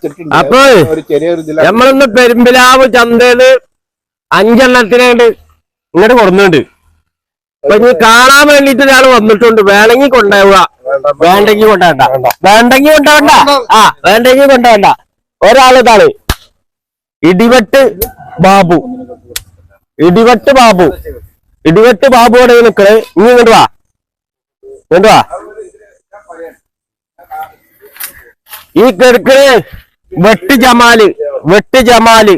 കൊടുത്തിട്ടുണ്ട്. അപ്പൊ നമ്മളിന്ന് പെരുമ്പിലാവ് ചന്തയിൽ അഞ്ചെണ്ണത്തിനായിട്ട് ഇങ്ങോട്ട് കൊടുക്കുന്നുണ്ട് അപ്പൊ ഇനി കാണാൻ വേണ്ടിട്ട് ഒരാൾ വന്നിട്ടുണ്ട്. വേണമെങ്കിൽ കൊണ്ടുപോവുക. വേണ്ടെങ്കിൽ കൊണ്ടുപോകണ്ട. വേണ്ടെങ്കിൽ കൊണ്ടുപോകണ്ട. ആ വേണ്ടെങ്കിൽ കൊണ്ടുപോകണ്ട. ഒരാൾ ഇതാൾ ഇടിവെട്ട് ബാബു. ഇടിവെട്ട് ബാബു. ഇടിവെട്ട് ബാബുവിടെ നിക്കണേ. ഇനി ഇങ്ങോട്ട് വാ. ഇങ്ങോട്ട് വാ. ഈ കിടക്കണ്. വെട്ട് ജമാൽ വെട്ട് ജമാൽ.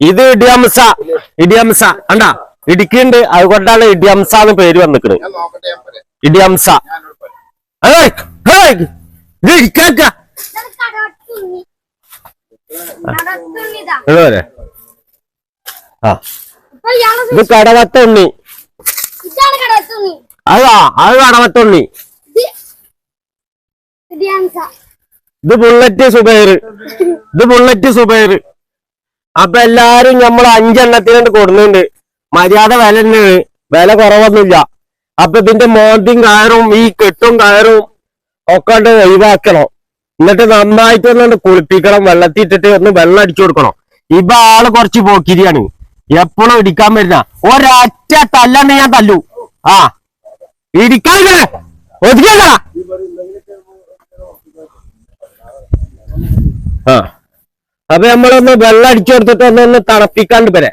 ഇത് ഇടിയംസ ഇടിയംസ അണ്ട ഇടുക്കി ഉണ്ട് അതുകൊണ്ടാണ് ഇടിയംസ എന്ന് പേര് വന്നിക്കണ് ഇടിയംസ ഇത് കടവത്ത ഉണ്ണി. അതാ അത് കടവത്ത ഉണ്ണി ധ്യാൻസ ഇത് ബുള്ളറ്റ് സുബൈർ ഇത് ബുള്ളറ്റ് സുബൈർ അപ്പൊ എല്ലാരും നമ്മൾ അഞ്ചെണ്ണത്തിനുണ്ട് കൊടുന്നുണ്ട്. മര്യാദ വില തന്നെയാണ്. വില കുറവൊന്നുമില്ല. അപ്പൊ ഇതിന്റെ മോന്തിയും കയറും ഈ കെട്ടും കയറും ഒക്കെ ഒഴിവാക്കണം. എന്നിട്ട് നന്നായിട്ട് ഒന്നുകൊണ്ട് കുളിപ്പിക്കണം. വെള്ളത്തിട്ടിട്ട് ഒന്ന് വെള്ളം അടിച്ചു കൊടുക്കണം. ഇപ്പൊ ആൾ കുറച്ച് പോക്കിരിയാണ്. എപ്പോഴും ഇടിക്കാൻ വരുന്ന. ഒരൊറ്റ തല്ലണ്ട് ഞാൻ തല്ലു. ആ ഇടിക്കാൻ ഒതുക്കിയല്ല ആ അപ്പൊ നമ്മളൊന്ന് വെള്ളം അടിച്ചു കൊടുത്തിട്ട് ഒന്ന് ഒന്ന് തണുപ്പിക്കാണ്ട് വരെ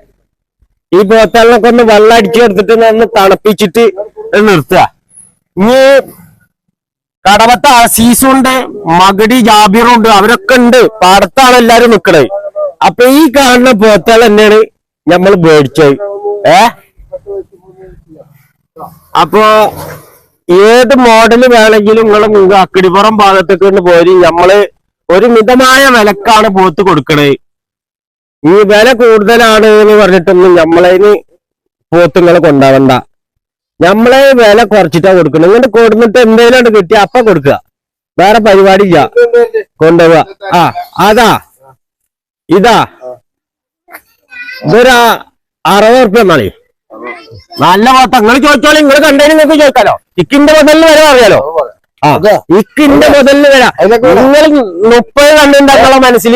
ഈ പോത്തലിനൊക്കെ ഒന്ന് വെള്ളം അടിച്ചു കൊടുത്തിട്ട് ഒന്ന് തണുപ്പിച്ചിട്ട് നിർത്തുക. ഇനി കടവത്ത അസീസുണ്ട് മകടി ജാബിറുണ്ട് അവരൊക്കെ ഉണ്ട്. പാടത്താണ് എല്ലാരും നിക്കണത് അപ്പൊ ഈ കാണുന്ന പോത്തൽ തന്നെയാണ് നമ്മൾ മേടിച്ചത് ഏ? അപ്പോ ഏത് മോഡൽ വേണമെങ്കിലും നിങ്ങൾ അക്കിടിപ്പുറം ഭാഗത്തേക്ക് കൊണ്ട് പോരി നമ്മൾ ഒരു മിതമായ വിലക്കാണ് പോത്ത് കൊടുക്കണേ. ഈ വില കൂടുതലാണ് എന്ന് പറഞ്ഞിട്ടൊന്നും നമ്മളതിന് പോത്തുങ്ങൾ കൊണ്ടാവണ്ട. നമ്മളെ വില കുറച്ചിട്ടാ കൊടുക്കണം. ഇങ്ങോട്ട് കൊടുത്തിട്ട് എന്തെങ്കിലും കിട്ടിയ അപ്പ കൊടുക്കുക വേറെ പരിപാടി ഇല്ല കൊണ്ടുപോവുക ആ അതാ. ഇതാ. ഇതൊരു അറുപത് റുപ്യ എന്നാണ്. നല്ല പോത്ത നിങ്ങൾ ചോദിച്ചോളി നിങ്ങൾ കണ്ടതിന് നിങ്ങൾക്ക് ചോദിക്കാലോ. ഇക്കിന്റെ മുതലിന് വരെ അറിയാലോ? ആ ഇക്കിന്റെ മുതലിന് വരെ നിങ്ങൾ മുപ്പത് കണ്ടുണ്ടാക്കുള്ള മനസ്സിൽ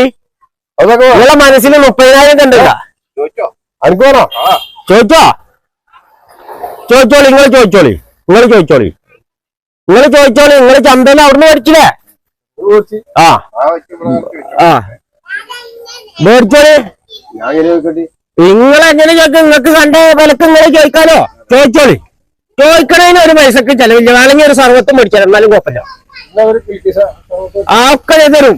നിങ്ങളെ മനസ്സിൽ മുപ്പതിനായിരം കണ്ടില്ല? ചോദിച്ചോ? അടുക്കണോ ചോദിച്ചോ? ചോദിച്ചോളി നിങ്ങൾ ചോദിച്ചോളി. നിങ്ങൾ ചോദിച്ചോളി. നിങ്ങൾ ചോദിച്ചോളി നിങ്ങൾ ചന്തയിൽ അവിടുന്ന് മേടിച്ചില്ലേ? ആ. ആ മേടിച്ചോളി. നിങ്ങൾ എങ്ങനെ ചോദിക്കും? നിങ്ങൾക്ക് കണ്ട വിലക്ക് നിങ്ങൾ ചോദിക്കാലോ? ചോദിച്ചോളി. ചോദിക്കണതിന് ഒരു പൈസക്ക് ചെലവില്ല. വേണമെങ്കിൽ ഒരു സർവത്ത് മേടിച്ചാൽ എന്നാലും കുഴപ്പമില്ല. ആക്കണേ തരും.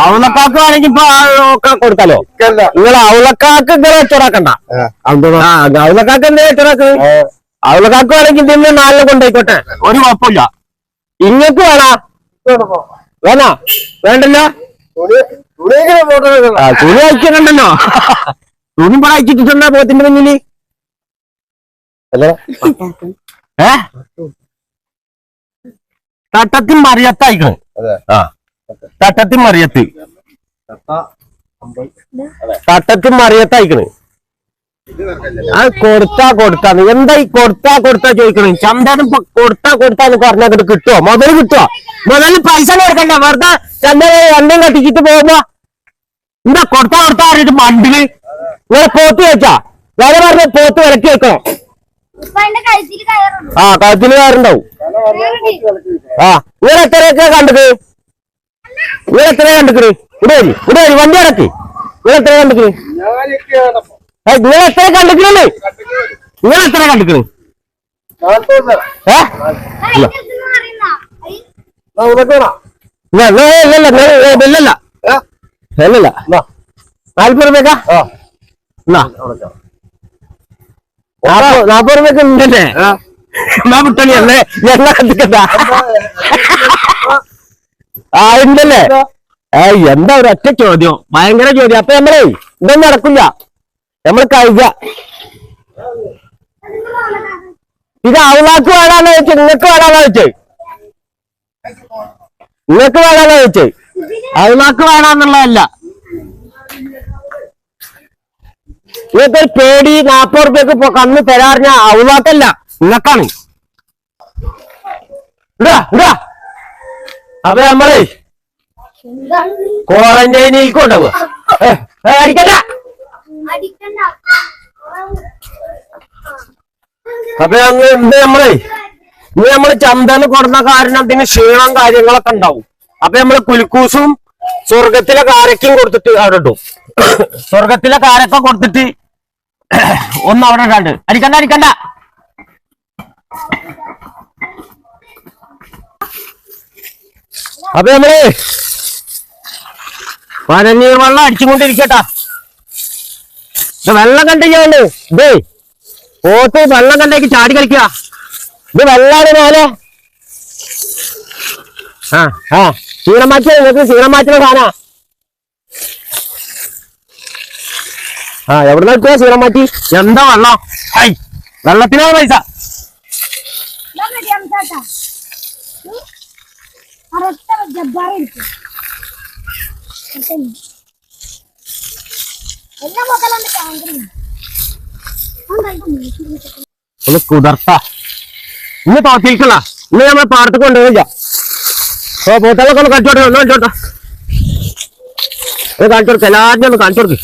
അവളക്കാക്ക് വേണമെങ്കിൽ ഇപ്പൊ ആ ഒക്കെ കൊടുക്കാലോ നിങ്ങൾ അവളക്കാക്ക് ഇങ്ങനെ വെച്ചോടാക്കണ്ട ആ അവളക്കാക്ക് എന്തിനാ വെച്ചോടാക്ക് അവളക്കാക്ക് വേണമെങ്കിൽ ഇതിന് നാലിനെ കൊണ്ടുപോയിക്കോട്ടെ. ഒരു കുഴപ്പമില്ല. ഇങ്ങക്ക് വേണോ? വേണോ? വേണ്ടല്ലോ? തുണി അയച്ചിട്ടുണ്ടല്ലോ തുണി ഇവിടെ അയച്ചിട്ടുണ്ടോ പോത്തിന്റെ പിന്നിൽ? ഏ? തട്ടത്തിൽ മറിയത്തയക്കണ്. ആ. തട്ടത്തിൽ മറിയത്ത്. തട്ടത്തിൽ മറിയത്തയക്കണ്. ആ കൊടുത്താ കൊടുത്താന്ന്. എന്താ ഈ കൊടുത്താ കൊടുത്താ ചോദിക്കണേ? ചന്തനും കൊടുത്താ കൊടുത്താന്ന് പറഞ്ഞാൽ കിട്ടുമോ മുതൽ കിട്ടുമോ മുതൽ പൈസ കൊടുക്കണ്ട. വെറുതെ ചന്ത രണ്ടും കത്തിച്ചിട്ട് പോകുമ്പോ എന്താ കൊടുത്താ കൊടുത്താ അറിയിട്ട് മണ്ടിൽ ഇങ്ങനെ പോത്ത് വെച്ചാ? വില പറഞ്ഞ പോത്ത് വിലക്ക് വെക്കണം? കഴുത്തിൽ ആ കഴുത്തിന് കയറുണ്ടാവും ആ ഇവിടെ എത്രയൊക്കെ കണ്ടത്? ഇവിടെ എത്ര കണ്ടത്? ഇവിടെ വരി ഇവിടെ വരി വണ്ടി ഇറക്കി ഇവിടെ എത്ര കണ്ടത്? നിങ്ങൾ എത്ര കണ്ടിക്കണേ നിങ്ങൾ എത്ര കണ്ടിക്കണ് ഏ? ഇല്ലല്ല നാല്പത് നാപ്പത് ഉണ്ടല്ലേ വിട്ടണി അല്ലേ ആ. എന്താ? ഒരു ഒറ്റ ചോദ്യം? ഭയങ്കര ചോദ്യം. അപ്പൊ നമ്മളേ ഇതൊന്നും നടക്കില്ല. നമ്മൾ കഴിക്ക. ഇത് അവളാക്ക് വേണാന്ന് വെച്ചു നിങ്ങൾക്ക് വേണാന്ന് വെച്ചേ നിങ്ങൾക്ക് വേണാന്ന് അത് നമുക്ക് വേണമെന്നുള്ളതല്ല നിങ്ങൾക്ക് പേടി നാപ്പത് റുപ്യക്ക് കന്ന് തരാറിഞ്ഞ ഇടാ ഇടാ അപ്പൊ നമ്മളേ ക്വാറന്റൈനിൽ കൊണ്ടുപോവാ അടിക്കണ്ട. അപ്പൊ നമ്മളെ? ഇനി നമ്മൾ ചന്തന്ന് കൊടുന്ന കാരണം ഇതിന് ക്ഷീണം കാര്യങ്ങളൊക്കെ ഉണ്ടാവും. അപ്പൊ നമ്മൾ കുലുക്കൂസും സ്വർഗത്തിലെ കാരക്കും കൊടുത്തിട്ട് അവിടെ ഇട്ടു സ്വർഗത്തിലെ കാരക്ക കൊടുത്തിട്ട് ഒന്ന് അവിടെ ഇടാണ്ട്. അടിക്കണ്ട അടിക്കണ്ട. അപ്പൊ നമ്മൾ പനനീർ വെള്ളം അടിച്ചുകൊണ്ടിരിക്കട്ടാ. വെള്ളം കണ്ടിരിക്കാണ്ട് ഇതേ പോത്ത് വെള്ളം കണ്ടേക്ക് ചാടി കളിക്കുക. ഇത് വെള്ളാണ് മേലെ ആ. ആ ക്ഷീണം മാറ്റി നിങ്ങൾക്ക് ക്ഷീണം മാറ്റുന്ന സാധന. ആ എവിടെ നിൽക്കുക ക്ഷീണം മാറ്റി? എന്താ വെള്ളം? ഹൈ വെള്ളത്തിനാണ് പൈസ. ഇതാ മതി ഇന്ന് തോറ്റിരിക്കണ ഇന്ന് നമ്മൾ പാടത്ത് കൊണ്ടുപോയില്ല ഓ പോത്തലൊക്കെ ഒന്ന് കാണിച്ചോട്ടെ. ഒന്ന് കാണിച്ചോട്ടെ. ഒന്ന് കാണിച്ചു കൊടുക്ക എല്ലാവരും ഒന്ന് കാണിച്ചു കൊടുക്ക്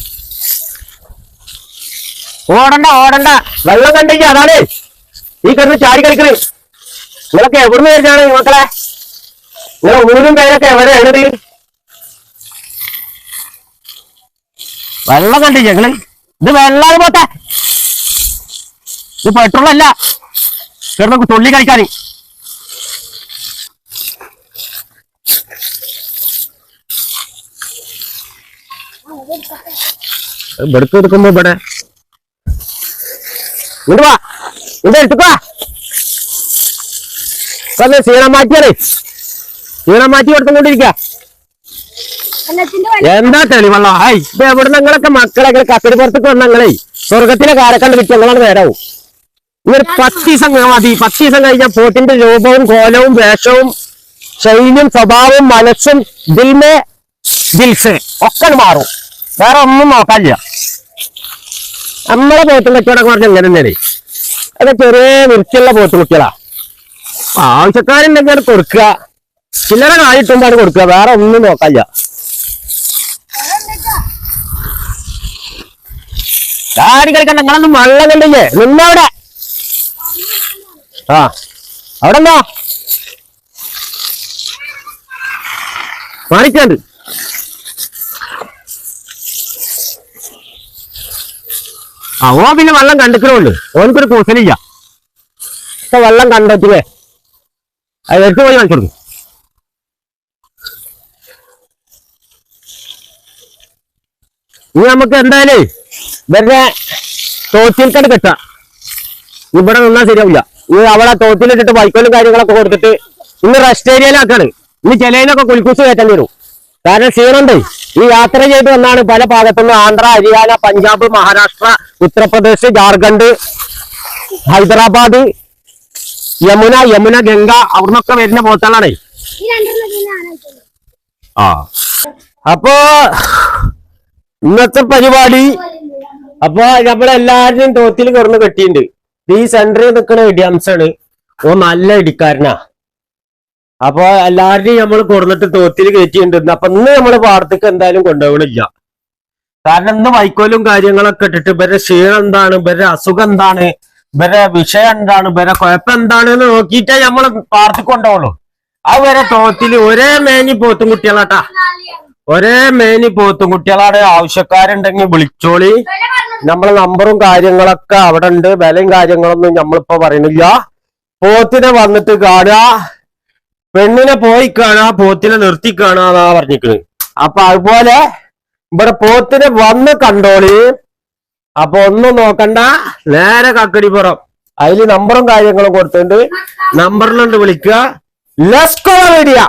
ഓടണ്ട ഓടണ്ട. വെള്ളം കണ്ടില്ല അതാണ് ഈ കിടന്ന് ചാടി കളിക്കണ് നിങ്ങളൊക്കെ എവിടുന്ന് വരുന്നതാണ് മക്കളെ? നിങ്ങളെ ഊരും പേരൊക്കെ എവിടെയാണ് വെള്ളം കണ്ടില്ല ഞങ്ങൾ ഇത് വെള്ളം പോട്ടെ ഇത് പെട്രോൾ അല്ല. കിടന്ന് തുള്ളി കളിക്കാൻ. ഇവിടക്ക് എടുക്കുമ്പോ ഇവിടെ. ഇങ്ങോട്ട് വാ. ഇവിടെ എടുത്തുക്കോ സീണം മാറ്റിയാലേ. സീണം മാറ്റി കൊടുത്തുകൊണ്ടിരിക്ക. എന്താ തെളിവെള്ളം? ഹായ് ഇത് എവിടെ നിങ്ങളൊക്കെ മക്കളെ കക്കടി പുറത്തേക്ക് വന്ന സ്വർഗത്തിലെ കാരക്കണ്ട് വിറ്റ് നേരാവും. ഇവർ പത്ത് ദിവസം മതി. പത്ത് ദിവസം കഴിഞ്ഞാൽ പോത്തിന്റെ രൂപവും കോലവും വേഷവും ശൈലിയും സ്വഭാവവും മനസ്സും ദിൽമേ ദിൽസ് ഒക്കെ മാറും. വേറെ ഒന്നും നോക്കാനില്ല. നമ്മളെ പോത്തും കച്ചവടം പറഞ്ഞ എങ്ങനെ തന്നെ അത് ചെറിയ വൃത്തിയുള്ള പോത്തുകുട്ടികളാ ആവശ്യക്കാരുണ്ടെങ്കിൽ കൊടുക്കുക. ചില്ലറ കായിട്ടുമ്പാണ് കൊടുക്കുക. വേറെ ഒന്നും നോക്കാനില്ല. ചാടി കളിക്കണ്ട. നിങ്ങളൊന്നും വെള്ളം കണ്ടില്ലേ? നിന്നവിടെ. ആ. അവിടെ എന്താ മാണിക്കാണ്ട് ആ ഓ പിന്നെ വെള്ളം കണ്ടിക്കണുണ്ട് ഓനക്കൊരു കൂസലില്ല. ഇപ്പൊ വെള്ളം കണ്ടെത്തില്ലേ? അത് എടുത്തു പോയി കാണിച്ചു ഇനി നമുക്ക് എന്തായാലും ഇവരുടെ തോച്ചിൽക്കണ്ട് കെട്ടാം. ഇവിടെ നിന്നാൽ ശരിയാവില്ല. ഇനി അവിടെ തോട്ടിലിട്ടിട്ട് വൈക്കോലും കാര്യങ്ങളൊക്കെ കൊടുത്തിട്ട് ഇന്ന് റെസ്റ്റ് ഏരിയയിലാക്കാണ് ഇനി ചിലയിലൊക്കെ കുൽക്കൂസ് കയറ്റം വരും. കാരണം ക്ഷീണുണ്ട് ഈ യാത്ര ചെയ്ത് വന്നാണ് പല ഭാഗത്തുനിന്ന് ആന്ധ്ര ഹരിയാന പഞ്ചാബ് മഹാരാഷ്ട്ര ഉത്തർപ്രദേശ് ജാർഖണ്ഡ് ഹൈദരാബാദ് യമുന യമുന ഗംഗ അവിടുന്നൊക്കെ വരുന്ന ആനായിട്ടുണ്ട് ആ. അപ്പോ ഇന്നത്തെ പരിപാടി അപ്പൊ നമ്മളെല്ലാരും തോത്തിൽ കിടന്ന് കെട്ടിയിട്ടുണ്ട്. ഈ സെന്ററിൽ നിൽക്കുന്ന ഇടിയംസാണ് ഓ നല്ല ഇടിക്കാരനാ. അപ്പൊ എല്ലാവരുടെയും നമ്മൾ കൊടുത്തിട്ട് തോത്തിൽ കയറ്റിയിട്ടുണ്ട്. അപ്പൊ ഇന്ന് നമ്മൾ പാടത്തേക്ക് എന്തായാലും കൊണ്ടുപോകണില്ല. കാരണം ഇന്ന് വൈക്കോലും കാര്യങ്ങളൊക്കെ ഇട്ടിട്ട് ഇവരുടെ ക്ഷീണം എന്താണ് ഇവരുടെ അസുഖം എന്താണ് ഇവരുടെ വിഷയം എന്താണ് ഇവരുടെ കുഴപ്പം എന്താണെന്ന് നോക്കിയിട്ടേ നമ്മൾ പാടത്തേക്ക് കൊണ്ടുപോകുള്ളൂ ആ വരെ തോത്തിൽ ഒരേ മേനി പോത്തും കുട്ടികളാട്ടാ. ഒരേ മേനി പോത്തും കുട്ടികളാണ് ആവശ്യക്കാരുണ്ടെങ്കിൽ വിളിച്ചോളി. നമ്മളെ നമ്പറും കാര്യങ്ങളൊക്കെ അവിടെ ഉണ്ട് വിലയും കാര്യങ്ങളൊന്നും നമ്മളിപ്പോ പറയണില്ല. പോത്തിനെ വന്നിട്ട് കാണുക. പെണ്ണിനെ പോയി കാണാ പോത്തിനെ നിർത്തി കാണാന്നാ പറഞ്ഞിരിക്കുന്നത് അപ്പൊ അതുപോലെ ഇവിടെ പോത്തിനെ വന്ന് കണ്ടോളി. അപ്പൊ ഒന്നും നോക്കണ്ട. നേരെ കക്കടിപ്പുറം അതിൽ നമ്പറും കാര്യങ്ങളും കൊടുത്തിട്ടുണ്ട്. നമ്പറിലുണ്ട് വിളിക്കുക. Let's go media